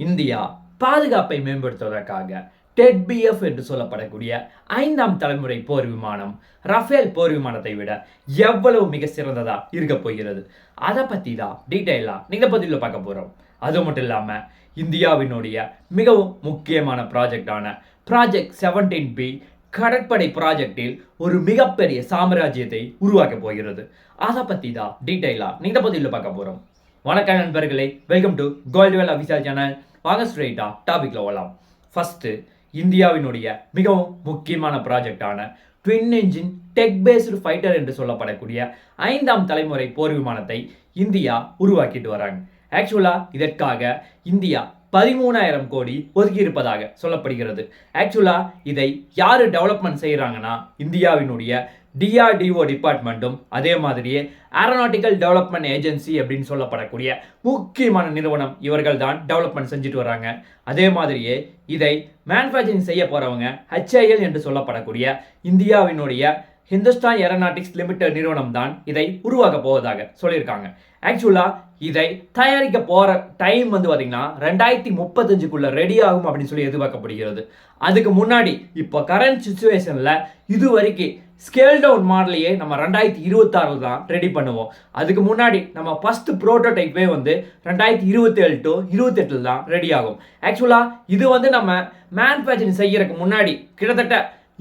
India பாதுகாப்பை மேம்படுத்துவதற்காக dead PF என்று சொல்லப்படக்கூடிய ஐந்தாம் தலைமுறை போர் விமானம் ரஃபேல் போர் விமானத்தை விட எவ்வளவு மிக சிறந்ததா இருக்க போகிறது? அதை பற்றி தான் டீட்டெயிலாக நீங்கள் பதிலில் பார்க்க போகிறோம் அது மட்டும் இல்லாமல் இந்தியாவினுடைய மிகவும் முக்கியமான ப்ராஜெக்டான ப்ராஜெக்ட் செவன்டீன் பி கடற்படை ப்ராஜெக்டில் ஒரு மிகப்பெரிய சாம்ராஜ்யத்தை உருவாக்க போகிறது. அதை பற்றி தான் டீட்டெயிலாக நீங்கள் பதிலில் பார்க்க போகிறோம் வணக்கம் நண்பர்களே welcome to Goldwell official channel வாங்க ஸ்ட்ரெயிட்டாக டாபிக்ல வரலாம் ஃபஸ்ட்டு இந்தியாவினுடைய மிகவும் முக்கியமான ப்ராஜெக்டான twin engine deck based fighter என்று சொல்லப்படக்கூடிய ஐந்தாம் தலைமுறை போர் விமானத்தை இந்தியா உருவாக்கிட்டு வராங்க. ஆக்சுவலாக இதற்காக இந்தியா பதிமூணாயிரம் கோடி ஒதுக்கி இருப்பதாக சொல்லப்படுகிறது ஆக்சுவலாக இதை யார் டெவலப்மெண்ட் செய்கிறாங்கன்னா இந்தியாவினுடைய டிஆர்டிஓ டிபார்ட்மெண்ட்டும் அதே மாதிரியே ஏரோநாட்டிக்கல் டெவலப்மெண்ட் ஏஜென்சி அப்படின்னு சொல்லப்படக்கூடிய முக்கியமான நிறுவனம் இவர்கள் தான் டெவலப்மெண்ட் செஞ்சுட்டு வராங்க அதே மாதிரியே இதை மேனுஃபேக்சரிங் செய்ய போகிறவங்க ஹெச்ஐஎல் என்று சொல்லப்படக்கூடிய இந்தியாவினுடைய ஹிந்துஸ்தான் ஏரோநாட்டிக்ஸ் லிமிடெட் நிறுவனம் தான் இதை உருவாக்க போவதாக சொல்லியிருக்காங்க. ஆக்சுவலாக இதை தயாரிக்க போகிற டைம் வந்து பார்த்திங்கன்னா ரெண்டாயிரத்தி முப்பத்தஞ்சுக்குள்ளே ரெடி ஆகும் அப்படின்னு சொல்லி எதிர்பார்க்கப்படுகிறது. அதுக்கு முன்னாடி இப்போ கரண்ட் சுச்சுவேஷனில் இது வரைக்கும் ஸ்கேல் டவுன் மாடலையே நம்ம ரெண்டாயிரத்தி இருபத்தாறில் தான் ரெடி பண்ணுவோம். அதுக்கு முன்னாடி நம்ம ஃபஸ்ட்டு ப்ரோட்டோடைப்பே வந்து ரெண்டாயிரத்தி இருபத்தேழு டு இருபத்தெட்டில் தான் ரெடி ஆகும். ஆக்சுவலாக இது வந்து நம்ம மேனுஃபேக்சரிங் செய்யறதுக்கு முன்னாடி கிட்டத்தட்ட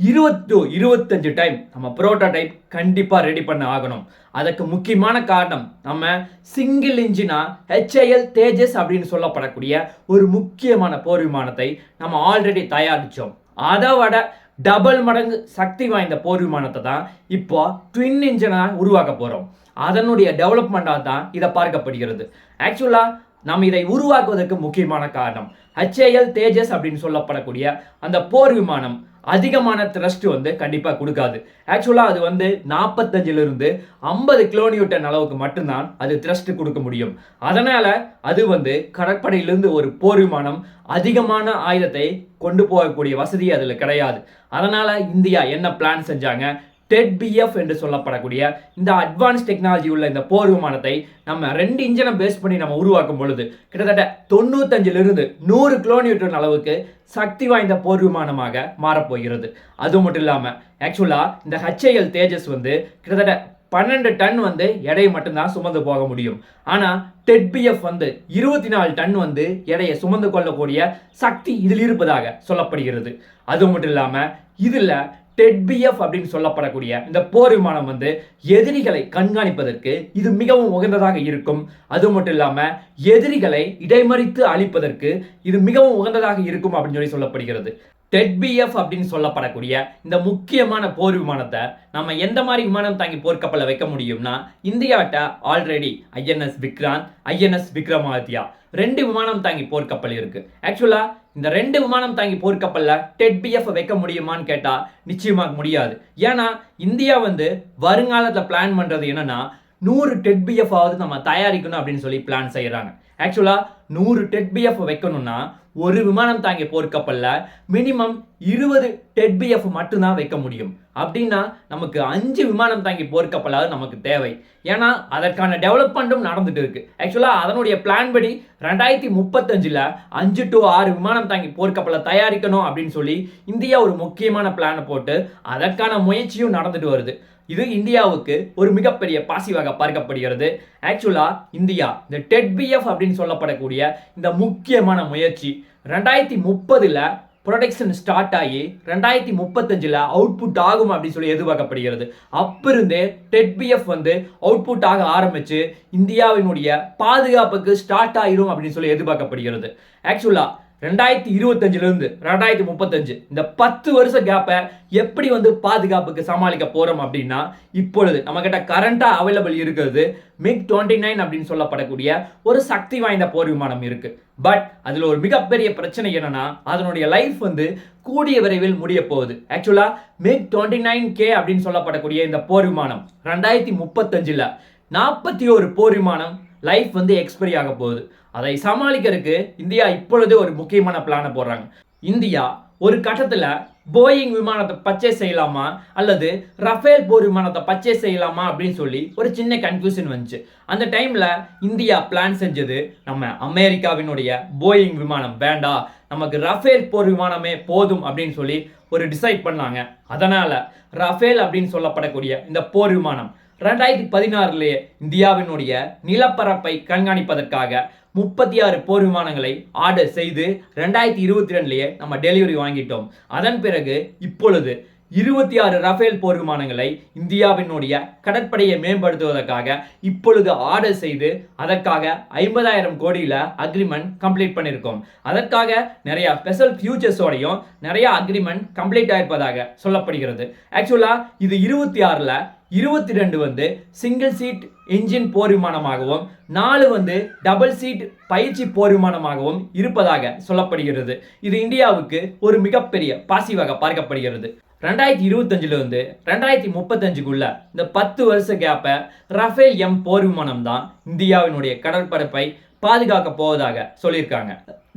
இருபத்து இருபத்தஞ்சு டைம் நம்ம ப்ரோட்டோடைப் கண்டிப்பாக ரெடி பண்ண ஆகணும். அதுக்கு முக்கியமான காரணம் நம்ம சிங்கிள் இன்ஜினா ஹெச்ஐஎல் தேஜஸ் அப்படின்னு சொல்லப்படக்கூடிய ஒரு முக்கியமான போர் விமானத்தை நம்ம ஆல்ரெடி தயாரித்தோம் அதை விட டபுள் மடங்கு சக்தி வாய்ந்த போர் விமானத்தை தான் இப்போ ட்வின் இன்ஜினாக உருவாக்க போகிறோம் அதனுடைய டெவலப்மெண்ட்டாக தான் இதை பார்க்கப்படுகிறது. ஆக்சுவலாக நாம் இதை உருவாக்குவதற்கு முக்கியமான காரணம் ஹச்ஏஎல் தேஜஸ் அப்படின்னு சொல்லப்படக்கூடிய அந்த போர் விமானம் அதிகமான த்ரஸ்ட் வந்து கண்டிப்பாக கொடுக்காது. ஆக்சுவலாக அது வந்து நாற்பத்தஞ்சிலிருந்து ஐம்பது கிலோமீட்டர் அளவுக்கு மட்டும்தான் அது த்ரஸ்ட் கொடுக்க முடியும். அதனால் அது வந்து கடற்படையிலிருந்து ஒரு போர் விமானம் அதிகமான ஆயுதத்தை கொண்டு போகக்கூடிய வசதி அதில் கிடையாது. அதனால் இந்தியா என்ன பிளான் செஞ்சாங்க? டெட் பிஎஃப் என்று சொல்லப்படக்கூடிய இந்த அட்வான்ஸ் டெக்னாலஜி உள்ள இந்த போர் விமானத்தை நம்ம ரெண்டு இன்ஜினை பேஸ் பண்ணி நம்ம உருவாக்கும் பொழுது கிட்டத்தட்ட தொண்ணூத்தஞ்சிலிருந்து நூறு கிலோமீட்டர் அளவுக்கு சக்தி வாய்ந்த போர் விமானமாக மாறப்போகிறது அது மட்டும் இல்லாமல் ஆக்சுவலாக இந்த ஹச்ஏஎல் தேஜஸ் வந்து கிட்டத்தட்ட பன்னெண்டு டன் வந்து எடையை மட்டும்தான் சுமந்து போக முடியும். ஆனால் டெட்பிஎஃப் வந்து இருபத்தி நாலு டன் வந்து எடையை சுமந்து கொள்ளக்கூடிய சக்தி இதில் இருப்பதாக சொல்லப்படுகிறது. அது மட்டும் இல்லாமல் இதில் டெட்பிஎஃப் அப்படின்னு சொல்லப்படக்கூடிய இந்த போர் விமானம் வந்து எதிரிகளை கண்காணிப்பதற்கு இது மிகவும் உகந்ததாக இருக்கும். அது மட்டும் இல்லாமல் எதிரிகளை இடைமறித்து அழிப்பதற்கு இது மிகவும் உகந்ததாக இருக்கும் அப்படின்னு சொல்லி சொல்லப்படுகிறது. டெட்பிஎஃப் அப்படின்னு சொல்லப்படக்கூடிய இந்த முக்கியமான போர் விமானத்தை நம்ம எந்த மாதிரி விமானம் தாங்கி போர்க்கப்பலை வைக்க முடியும்னா இந்தியாவிட்ட already INS Vikrant INS Vikramaditya. ரெண்டு விமானம் தாங்கி போர்க்கப்பல் இருக்கு. ஆக்சுவலா இந்த ரெண்டு விமானம் தாங்கி போர்க்கப்பல்ல டெட்பிஎஃப் வைக்க முடியுமான்னு கேட்டா நிச்சயமாக முடியாது. ஏன்னா இந்தியா வந்து வருங்காலத்தில் பிளான் பண்றது என்னன்னா நூறு டெட்பிஎஃப் ஆவது நம்ம தயாரிக்கணும் அப்படின்னு சொல்லி பிளான் செய்யறாங்க. ஆக்சுவலாக நூறு டெட்பிஎஃப் வைக்கணும்னா ஒரு விமானம் தாங்கிய போர்க்கப்பல்ல மினிமம் இருபது டெட்பிஎஃப் மட்டும்தான் வைக்க முடியும். அப்படின்னா நமக்கு அஞ்சு விமானம் தாங்கி போர்க்கப்பலாவது நமக்கு தேவை. ஏன்னா அதற்கான டெவலப்மெண்ட்டும் நடந்துட்டு இருக்கு. ஆக்சுவலாக அதனுடைய பிளான் படி ரெண்டாயிரத்தி முப்பத்தஞ்சில் அஞ்சு டு ஆறு விமானம் தாங்கி போர்க்கப்பலை தயாரிக்கணும் அப்படின்னு சொல்லி இந்தியா ஒரு முக்கியமான பிளானை போட்டு அதற்கான முயற்சியும் நடந்துட்டு வருது. இது இந்தியாவுக்கு ஒரு மிகப்பெரிய பாசிவாக பார்க்கப்படுகிறது. ஆக்சுவலா இந்தியா இந்த டெட்பிஎஃப் அப்படின்னு சொல்லப்படக்கூடிய இந்த முக்கியமான முயற்சி. ரெண்டாயிரத்தி முப்பதுல ப்ரொடக்ஷன் ஸ்டார்ட் ஆகி ரெண்டாயிரத்தி முப்பத்தஞ்சில் அவுட்புட் ஆகும் அப்படின்னு சொல்லி எதிர்பார்க்கப்படுகிறது. அப்பிருந்தே டெட்பிஎஃப் வந்து அவுட்புட் ஆக ஆரம்பிச்சு இந்தியாவினுடைய பாதுகாப்புக்கு ஸ்டார்ட் ஆயிரும் அப்படின்னு சொல்லி எதிர்பார்க்கப்படுகிறது. ஆக்சுவலாக ரெண்டாயிரத்தி இருபத்தஞ்சிலிருந்து ரெண்டாயிரத்தி முப்பத்தஞ்சு. இந்த பத்து வருஷ கேப்பை எப்படி வந்து பாதுகாப்புக்கு சமாளிக்க போகிறோம் அப்படின்னா இப்பொழுது நம்மக்கிட்ட கரண்ட்டாக அவைலபிள் இருக்கிறது மிக் டுவெண்ட்டி நைன் அப்படின்னு சொல்லப்படக்கூடிய ஒரு சக்தி வாய்ந்த போர் விமானம் இருக்குது பட் அதில் ஒரு மிகப்பெரிய பிரச்சனை என்னென்னா அதனுடைய லைஃப் வந்து கூடிய விரைவில் முடிய போகுது. ஆக்சுவலாக மிக் டுவெண்ட்டி நைன் கே அப்படின்னு சொல்லப்படக்கூடிய இந்த போர் விமானம் ரெண்டாயிரத்தி முப்பத்தஞ்சில் நாற்பத்தி ஒரு போர் விமானம் லைஃப் வந்து எக்ஸ்பைரி ஆக போகுது. அதை சமாளிக்கிறதுக்கு இந்தியா இப்பொழுது ஒரு முக்கியமான பிளானை போடுறாங்க. இந்தியா ஒரு கட்டத்தில் போயிங் விமானத்தை பர்ச்சேஸ் செய்யலாமா? அல்லது ரஃபேல் போர் விமானத்தை பர்ச்சேஸ் செய்யலாமா? அப்படின்னு சொல்லி ஒரு சின்ன கன்ஃபியூஷன் வந்துச்சு. அந்த டைமில் இந்தியா பிளான் செஞ்சது நம்ம அமெரிக்காவினுடைய போயிங் விமானம். வேண்டாம் நமக்கு ரஃபேல் போர் விமானமே போதும் அப்படின்னு சொல்லி ஒரு டிசைட் பண்ணாங்க. அதனால் ரஃபேல் அப்படின்னு சொல்லப்படக்கூடிய இந்த போர் விமானம் ரெண்டாயிரத்தி பதினாறுலேயே இந்தியாவினுடைய நிலப்பரப்பை கண்காணிப்பதற்காக முப்பத்தி ஆறு போர் விமானங்களை ஆர்டர் செய்து ரெண்டாயிரத்தி இருபத்தி ரெண்டுலேயே நம்ம டெலிவரி வாங்கிட்டோம். அதன் பிறகு இப்பொழுது இருபத்தி ஆறு ரஃபேல் போர் விமானங்களை இந்தியாவினுடைய கடற்படையை மேம்படுத்துவதற்காக இப்பொழுது ஆர்டர் செய்து அதற்காக ஐம்பதாயிரம் கோடியில் அக்ரிமெண்ட் கம்ப்ளீட் பண்ணியிருக்கோம் அதற்காக நிறைய ஸ்பெஷல் ஃபியூச்சர்ஸோடையும் நிறைய அக்ரிமெண்ட் கம்ப்ளீட் ஆயிருப்பதாக சொல்லப்படுகிறது. ஆக்சுவலாக இது இருபத்தி ஆறில் இருபத்தி ரெண்டு வந்து சிங்கிள் சீட் இன்ஜின் போர் விமானமாகவும் நாலு வந்து டபுள் சீட் பயிற்சி போர் விமானமாகவும் இருப்பதாக சொல்லப்படுகிறது. இது இந்தியாவுக்கு ஒரு மிகப்பெரிய பாசிவாக பார்க்கப்படுகிறது. ரெண்டாயிரத்தி இருபத்தஞ்சுல வந்து ரெண்டாயிரத்தி முப்பத்தஞ்சுக்குள்ள இந்த பத்து வருஷ கேப்பை ரஃபேல் எம் போர் விமானம் தான் இந்தியாவினுடைய கடற்பரப்பை பாதுகாக்க போவதாக சொல்லியிருக்காங்க.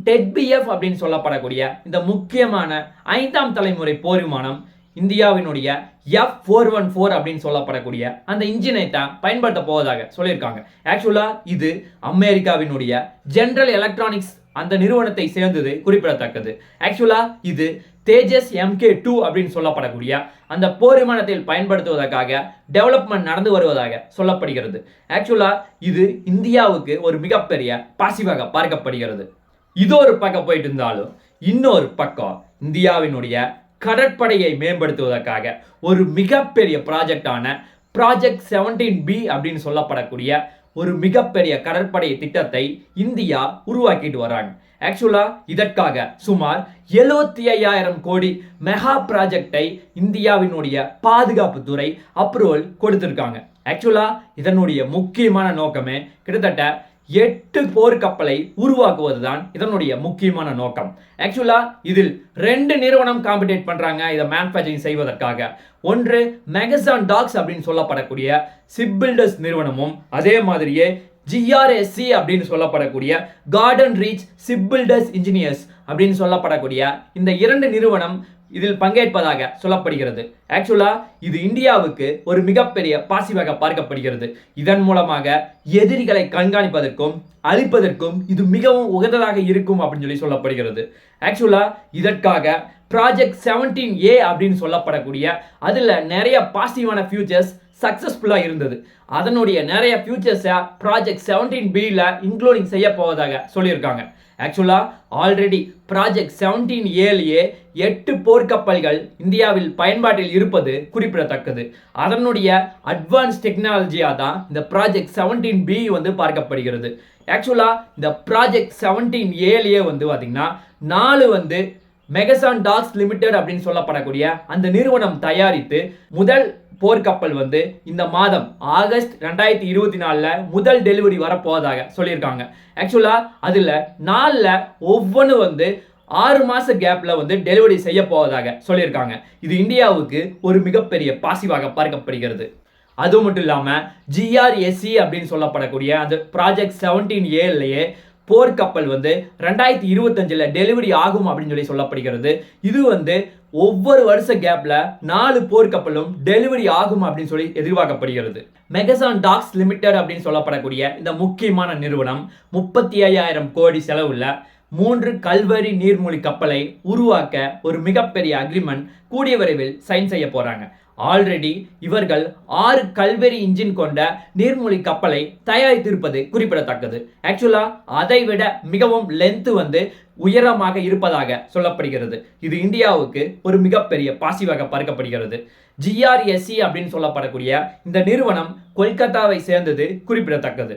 டெட்பிஎஃப் அப்படின்னு சொல்லப்படக்கூடிய இந்த முக்கியமான ஐந்தாம் தலைமுறை போர் விமானம் இந்தியாவினுடைய எஃப் ஃபோர் ஒன் ஃபோர் அப்படின்னு சொல்லப்படக்கூடிய அந்த இன்ஜினை தான் பயன்படுத்த போவதாக சொல்லியிருக்காங்க. ஆக்சுவலாக இது அமெரிக்காவினுடைய ஜென்ரல் எலக்ட்ரானிக்ஸ் அந்த நிறுவனத்தை சேர்ந்தது குறிப்பிடத்தக்கது. ஆக்சுவலாக இது தேஜஸ் எம்கே டூ அப்படின்னு சொல்லப்படக்கூடிய அந்த போர் விமானத்தில் பயன்படுத்துவதற்காக டெவலப்மெண்ட் நடந்து வருவதாக சொல்லப்படுகிறது. ஆக்சுவலாக இது இந்தியாவுக்கு ஒரு மிகப்பெரிய பாசிவாக பார்க்கப்படுகிறது. இது ஒரு பக்கம் போயிட்டு இருந்தாலும் இன்னொரு பக்கம் இந்தியாவினுடைய கடற்படையை மேம்படுத்துவதற்காக ஒரு மிகப்பெரிய ப்ராஜெக்டான ப்ராஜெக்ட் செவன்டீன் பி அப்படின்னு சொல்லப்படக்கூடிய ஒரு மிகப்பெரிய கடற்படை திட்டத்தை இந்தியா உருவாக்கிட்டு வராங்க. ஆக்சுவலா இதற்காக சுமார் எழுபத்தி ஐயாயிரம் கோடி மெகா ப்ராஜெக்டை இந்தியாவினுடைய பாதுகாப்புத்துறை அப்ரூவல் கொடுத்துருக்காங்க. ஆக்சுவலா இதனுடைய முக்கியமான நோக்கமே கிட்டத்தட்ட எட்டு போர்க்கப்பலை உருவாக்குவதுதான் இதனுடைய முக்கியமான நோக்கம். ஆக்சுவலாக இதில் ரெண்டு நிறுவனம் காம்படேட் பண்ணுறாங்க இதை மேனுஃபேக்சரிங் செய்வதற்காக. ஒன்று மெகசான் டாக்ஸ் அப்படின்னு சொல்லப்படக்கூடிய சிப்பில்டர்ஸ் நிறுவனமும் அதே மாதிரியே ஜிஆர்எஸ்சி அப்படின்னு சொல்லப்படக்கூடிய கார்டன் ரீச் சிப்பில்டர்ஸ் இன்ஜினியர்ஸ் அப்படின்னு சொல்லப்படக்கூடிய இந்த இரண்டு நிறுவனம் இதில் பங்கேற்பதாக சொல்லப்படுகிறது. ஆக்சுவலா இது இந்தியாவுக்கு ஒரு மிகப்பெரிய பாசிவாக பார்க்கப்படுகிறது. இதன் மூலமாக எதிரிகளை கண்காணிப்பதற்கும் அழிப்பதற்கும் இது மிகவும் உகந்ததாக இருக்கும் அப்படின்னு சொல்லி சொல்லப்படுகிறது. ஆக்சுவலா இதற்காக ப்ராஜெக்ட் செவன்டீன் ஏ அப்படின்னு சொல்லப்படக்கூடிய அதில் நிறைய பாசிட்டிவான ஃபியூச்சர்ஸ் சக்ஸஸ்ஃபுல்லாக இருந்தது. அதனுடைய நிறைய ஃபியூச்சர்ஸை ப்ராஜெக்ட் செவன்டீன் பியில் இன்க்ளூடிங் செய்ய போவதாக சொல்லியிருக்காங்க. ஆக்சுவலாக ஆல்ரெடி ப்ராஜெக்ட் செவன்டீன் ஏலேயே எட்டு போர்க்கப்பல்கள் இந்தியாவில் பயன்பாட்டில் இருப்பது குறிப்பிடத்தக்கது. அதனுடைய அட்வான்ஸ் டெக்னாலஜியாக தான் இந்த ப்ராஜெக்ட் செவன்டீன் பி வந்து பார்க்கப்படுகிறது. ஆக்சுவலாக இந்த ப்ராஜெக்ட் செவன்டீன் ஏலேயே வந்து பார்த்திங்கன்னா நாலு வந்து மெகசான் டாக்ஸ் லிமிடெட் அப்படின்னு சொல்லப்படக்கூடிய அந்த நிறுவனம் தயாரித்து முதல் போர்க்கப்பல் வந்து இந்த மாதம் ஆகஸ்ட் ரெண்டாயிரத்தி இருபத்தி நாலில் முதல் டெலிவரி வரப்போவதாக சொல்லியிருக்காங்க. ஆக்சுவலாக அதில் நாலில் ஒவ்வொன்று வந்து ஆறு மாத கேப்பில் வந்து டெலிவரி செய்ய போவதாக சொல்லியிருக்காங்க. இது இந்தியாவுக்கு ஒரு மிகப்பெரிய பாசிவாக பார்க்கப்படுகிறது. அது மட்டும் இல்லாமல் ஜிஆர்எஸ்சி அப்படின்னு சொல்லப்படக்கூடிய அந்த ப்ராஜெக்ட் செவன்டீன் ஏலேயே போர்க்கப்பல் வந்து ரெண்டாயிரத்தி இருபத்தஞ்சில் டெலிவரி ஆகும் அப்படின்னு சொல்லி சொல்லப்படுகிறது. இது வந்து ஒவ்வொரு வருஷ கேப்பில் நாலு போர்க்கப்பலும் டெலிவரி ஆகும் அப்படின்னு சொல்லி எதிர்பார்க்கப்படுகிறது. மெகசான் டாக்ஸ் லிமிடெட் அப்படின்னு சொல்லப்படக்கூடிய இந்த முக்கியமான நிறுவனம் முப்பத்தி ஐயாயிரம் கோடி செலவுள்ள மூன்று கல்வரி நீர்மூழ்கி கப்பலை உருவாக்க ஒரு மிகப்பெரிய அக்ரிமெண்ட் கூடிய விரைவில் சைன் செய்ய போறாங்க. ஆல்ரெடி இவர்கள் ஆறு கல்வெறி இன்ஜின் கொண்ட நீர்மூழ்கி கப்பலை தயாரித்திருப்பது குறிப்பிடத்தக்கது. ஆக்சுவலா அதை விட மிகவும் லென்த்து வந்து உயரமாக இருப்பதாக சொல்லப்படுகிறது. இது இந்தியாவுக்கு ஒரு மிகப்பெரிய பாசிவாக பார்க்கப்படுகிறது. ஜிஆர்எஸ்சி அப்படின்னு சொல்லப்படக்கூடிய இந்த நிறுவனம் கொல்கத்தாவை சேர்ந்தது குறிப்பிடத்தக்கது.